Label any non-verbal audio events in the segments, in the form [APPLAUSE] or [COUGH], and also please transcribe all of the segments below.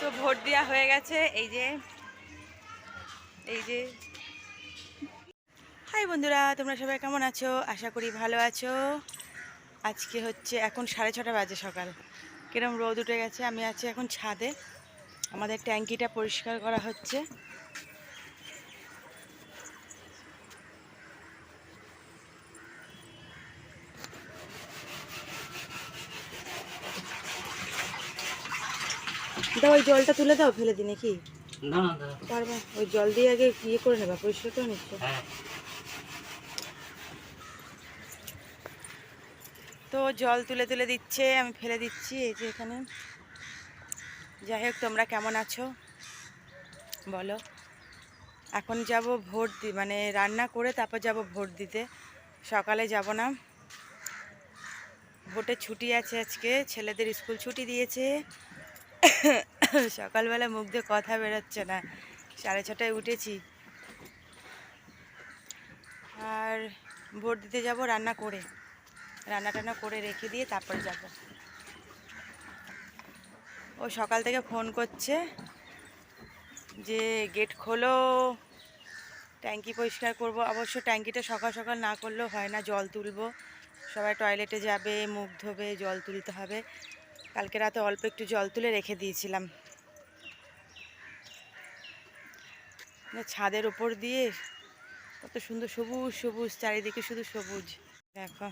তো ভোট দেওয়া হয়ে গেছে, এই যে এই যে। হাই বন্ধুরা, তোমরা সবাই কেমন আছো? আশা করি ভালো আছো। আজকে হচ্ছে এখন সাড়ে ছটা বাজে সকাল। কিরম রোদ উঠে গেছে, আমি আছি এখন ছাদে। আমাদের ট্যাঙ্কিটা পরিষ্কার করা হচ্ছে। দাও ওই জলটা তুলে দাও ফেলে দিই নাকি? না না পারবে? ওই জল দিয়ে আগে ইয়ে করে নেবা পরিষ্কার করে নিচ্ছ? হ্যাঁ। তো জল তুলে তুলে দিচ্ছে আমি ফেলে দিচ্ছি এই যে এখানে। যাই হোক তোমরা কেমন আছো? বলো। এখন যাব ভোট দি মানে রান্না করে তারপর যাব ভোট দিতে। সকালে যাব না। ভোটের ছুটি আছে আজকে ছেলেদের স্কুল ছুটি দিয়েছে। সকালবেলা মুখ দিয়ে কথা বেরোচ্ছে না। সাড়ে ছটায় উঠেছি। আর ভোট দিতে যাব রান্না করে। রান্না টান্না করে রেখে দিয়ে তারপরে যাব। ও সকাল থেকে ফোন করছে যে গেট খোলো, ট্যাঙ্কি পরিষ্কার করব। অবশ্য ট্যাঙ্কিটা সকাল সকাল না করলেও হয় না, জল তুলব। সবাই টয়লেটে যাবে, মুখ ধোবে, জল তুলতে হবে। কালকে রাতে অল্প একটু জল তুলে রেখে দিয়েছিলাম। ছাদের ওপর দিয়ে কত সুন্দর সবুজ সবুজ, চারিদিকে শুধু সবুজ। দেখো।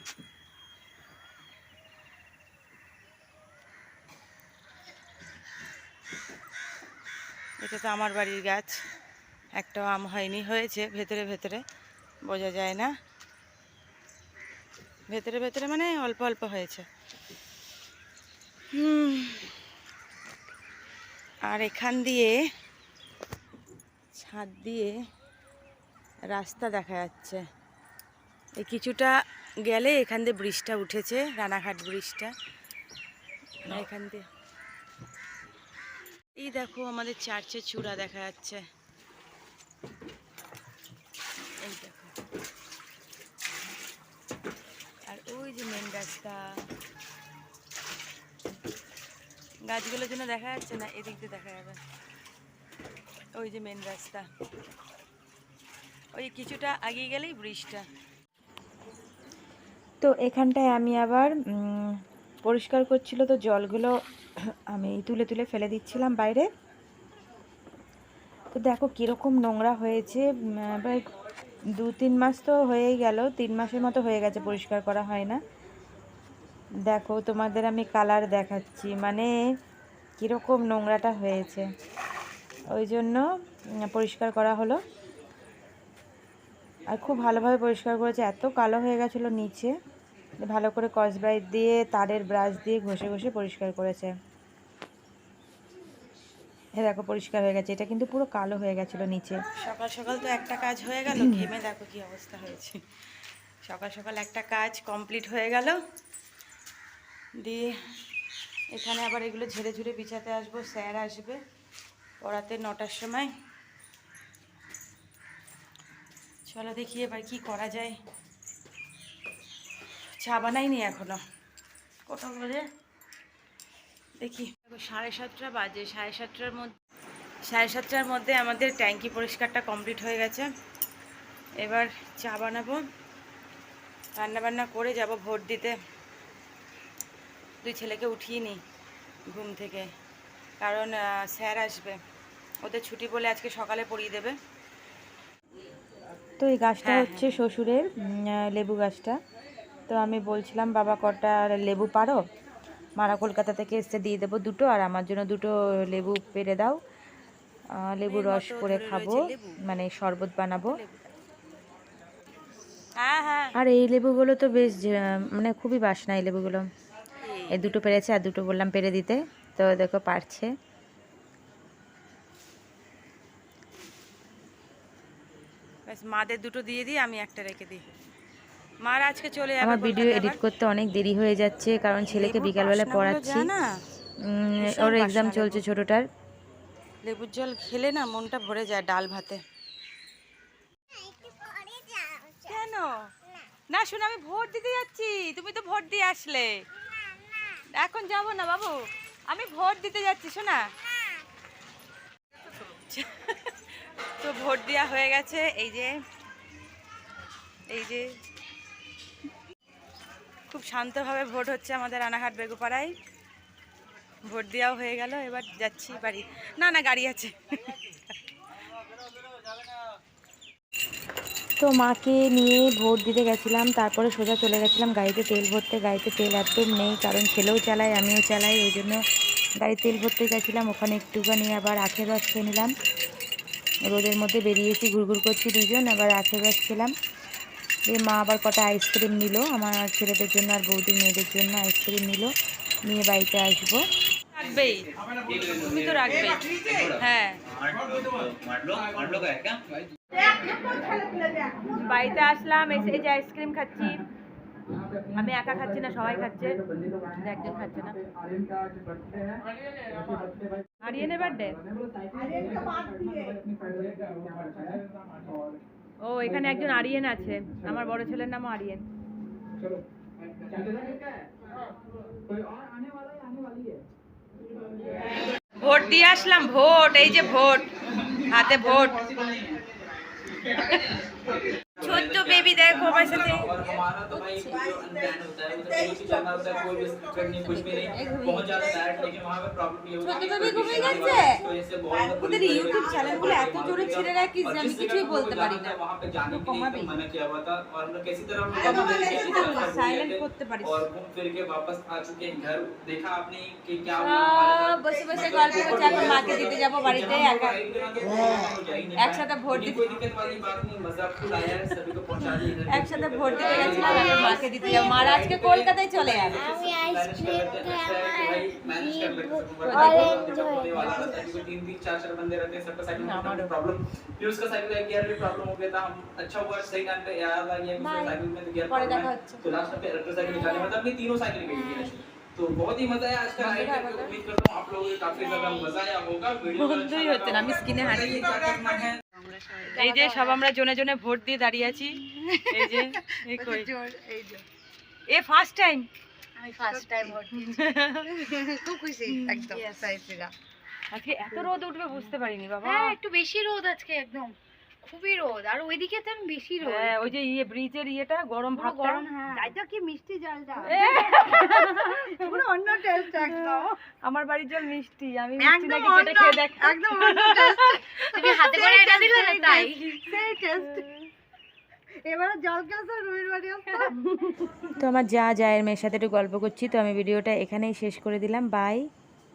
এটা তো আমার বাড়ির গাছ। একটাও আম হয়নি, হয়েছে। ভেতরে ভেতরে বোঝা যায় না। ভেতরে ভেতরে মানে অল্প অল্প হয়েছে। আর এখান দিয়ে ছাদ দিয়ে রাস্তা দেখা যাচ্ছে। এই কিছুটা গেলে এখান দিয়ে ব্রিজটা উঠেছে, রানাঘাট ব্রিজটা। এখান দিয়ে এই দেখো আমাদের চার্চের চূড়া দেখা যাচ্ছে। এই দেখো। আর ওই যে মেন রাস্তা। গাছগুলোর জন্য দেখা যাচ্ছে না, এদিক দিয়ে দেখা যাবে। ওই যে মেন রাস্তা। ওই কিছুটা আগিয়ে গেলেই ব্রিজটা তো এখানটায় আমি আবার পরিষ্কার করছিল তো জলগুলো আমি তুলে তুলে ফেলে দিচ্ছিলাম বাইরে। তো দেখো কীরকম নোংরা হয়েছে প্রায় দু তিন মাস তো হয়েই গেল, তিন মাসের মতো হয়ে গেছে পরিষ্কার করা হয় না। দেখো তোমাদের আমি কালার দেখাচ্ছি। মানে কীরকম নোংরাটা হয়েছে। ওই জন্য পরিষ্কার করা হলো। আর খুব ভালোভাবে পরিষ্কার করেছে। এত কালো হয়ে গেছিল নিচে। ভালো করে কসব্রাইট দিয়ে তারের ব্রাশ দিয়ে ঘষে ঘষে পরিষ্কার করেছে। এ দেখো পরিষ্কার হয়ে গেছে। এটা কিন্তু পুরো কালো হয়ে গেছিল নিচে। সকাল সকাল তো একটা কাজ হয়ে গেল। ঘেমে দেখো কি অবস্থা হয়েছে। সকাল সকাল একটা কাজ কমপ্লিট হয়ে গেল। দিয়ে এখানে আবার এগুলো ঝেড়ে ঝুড়ে বিছাতে আসব, স্যার আসবে পড়াতে নটার সময়। চলো দেখি এবার কি করা যায়। চা বানাইনি এখনও। কটা বাজে? দেখি। সাড়ে সাতটা বাজে, সাড়ে সাতটার মধ্যে সাড়ে সাতটার মধ্যে আমাদের ট্যাঙ্কি পরিষ্কারটা কমপ্লিট হয়ে গেছে। এবার চা বানাবো। রান্না বান্না করে যাব ভোট দিতে। দুই ছেলেকে উঠিয়ে নিই ঘুম থেকে। কারণ স্যার আসবে। ওদের ছুটি বলে আজকে সকালে পড়িয়ে দেবে। তো এই গাছটা হ্যাঁ, হচ্ছে শ্বশুরের লেবু গাছটা। তো আমি বলছিলাম বাবা কটা লেবু পারো? মারা কলকাতা থেকে এসে দিয়ে দেবো দুটো আর আমার জন্য দুটো লেবু পেরে দাও। লেবু রস করে খাব মানে শরবত বানাবো। হ্যাঁ হ্যাঁ। আর এই লেবুগুলো তো বেশ মানে খুবই বাসনা এই লেবুগুলো। এই দুটো পেরেছে আর দুটো বললাম পেরে দিতে। তো দেখো পারছে। মাদের দুটো দিয়ে দিই আমি একটা রেখে দিই। মার আজকে চলে আমার ভিডিও এডিট করতে অনেক দেরি হয়ে যাচ্ছে কারণ ছেলেকে বিকালবেলা পড়াচ্ছি। ওর এক্সাম চলছে ছোটটার। লেবুর জল খেলে না মনটা ভরে যায় ডাল ভাতে। কেন? না শোনো আমি ভোট দিতে যাচ্ছি। তুমি তো ভোট দিয়ে আসলে। এখন যাব না, বাবু। আমি ভোট দিতে যাচ্ছি, শোনা। তো ভোট দেওয়া হয়ে গেছে, এই যে এই যে। খুব শান্তভাবে ভোট হচ্ছে আমাদের রানাঘাট বেগুপাড়ায়। ভোট দেওয়াও হয়ে গেল, এবার যাচ্ছি বাড়ি। না না, গাড়ি আছে। তো মাকে নিয়ে ভোট দিতে গেছিলাম তারপরে সোজা চলে গেছিলাম গাড়িতে তেল ভরতে গাড়িতে তেল একদম নেই কারণ ছেলেও চালায় আমিও চালাই ওই জন্য গাড়ি তেল ভরতে গেছিলাম ওখানে একটুখানি আবার আখের রস খেয়ে নিলাম রোদের মধ্যে বেরিয়েছি ঘুরঘুর করছি দুজন আবার আখের রস খেলাম দিয়ে মা আবার কটা আইসক্রিম নিল আমার ছেলেদের জন্য আর বৌদি মেয়েদের জন্য আইসক্রিম নিল নিয়ে বাড়িতে আসব রাখবেই তুমি তো রাখবেই হ্যাঁ বাড়িতে আসলাম, এসে এই যে আইসক্রিম খাচ্ছি। আমি একা খাচ্ছি না, সবাই খাচ্ছে। একজন খাচ্ছে না। আরিয়ানের বার্থডে ও, এখানে একজন আরিয়েন আছে। আমার বড় ছেলের নামও আরিয়েন। ভোট দিয়ে আসলাম, ভোট, এই যে ভোট, হাতে ভোট। ছোট্ট বেবি দেখো আমার সাথে और हमारा तो भाई वीडियो अनबैन होता है उधर कोई भी चैनल होता है कोई भी स्क्रिप्ट नहीं कुछ भी नहीं पहुंच जाता है लेकिन वहां पे प्रॉब्लम ये होता है ছোট বেবি ঘুমিয়ে গেছে ওদের ইউটিউব চ্যানেলগুলো এত জোরে ছিঁড়ে রাখি যে আমি কিছুই বলতে পারি না वहां पे जाने के लिए तो मना किया हुआ था और हम लोग कैसी तरह हम একদম लोग আমি कैसी কিছু तरह বলবো, से silent घूम করতে পারিস। और घूम फिर के वापस आ चुके हैं घर देखा आपने कि क्या हुआ সব हमारे साथ। বসে বসে গল্প করছে এখন মাকে দিতে যাবো বাড়িতে একা একসাথে ভোট দিতে- कोई दिक्कत वाली बात नहीं मजा फुल आया है सभी को पहुंचा दिया इधर। একসাথে ভোট দিতে গেছিলাম এখন মাকে দিতে যাবো মারা আজকে কলকাতায় চলে যাবে আমি আইসক্রিম मैनेज कर लेते हैं ऑरेंज होने वाला था क्योंकि तीन तीन चार चार बंदे रहते हैं सबका साइकिल में प्रॉब्लम फिर उसका साइकिल का गियर भी प्रॉब्लम हो गया था हम अच्छा हुआ सही टाइम पे याद आ गया कि उसका साइकिल में गियर पड़े प्रॉब्लम देखा है अच्छा। तो लास्ट में इलेक्ट्रिक साइकिल निकाले मतलब अपनी तीनों साइकिल गई थी actually। तो बहुत ही मजा आया आज का राइड करके उम्मीद करता हूँ आप বন্ধুই হচ্ছে আমি স্কিনে হারিয়ে এই যে সব আমরা জনে জনে ভোট দিয়ে দাঁড়িয়ে আছি। [LAUGHS] এ ফার্স্ট টাইম [LAUGHS] এত রোদ উঠবে বুঝতে পারিনি বাবা। একটু বেশি রোদ আজকে একদম। খুবই রোদ আর ওইদিকে তো আমি বেশি রোদ। হ্যাঁ ওই যে ইয়ে ব্রিজের ইয়েটা গরম পুরো গরম হ্যাঁ। তাইতো কি মিষ্টি জলটা। পুরো অন্য টেস্ট একদম। আমার বাড়ির জল মিষ্টি আমি মিষ্টি নাকি কেটে খেয়ে দেখ। একদম অন্য টেস্ট তুমি হাতে করে এটা দিলে না তাই? সেই টেস্ট এবারে জল গ্লাসে রুইর বাড়ি তো আমার যা জায়ের মেয়ের সাথে একটু গল্প করছি তো আমি ভিডিওটা এখানেই শেষ করে দিলাম বাই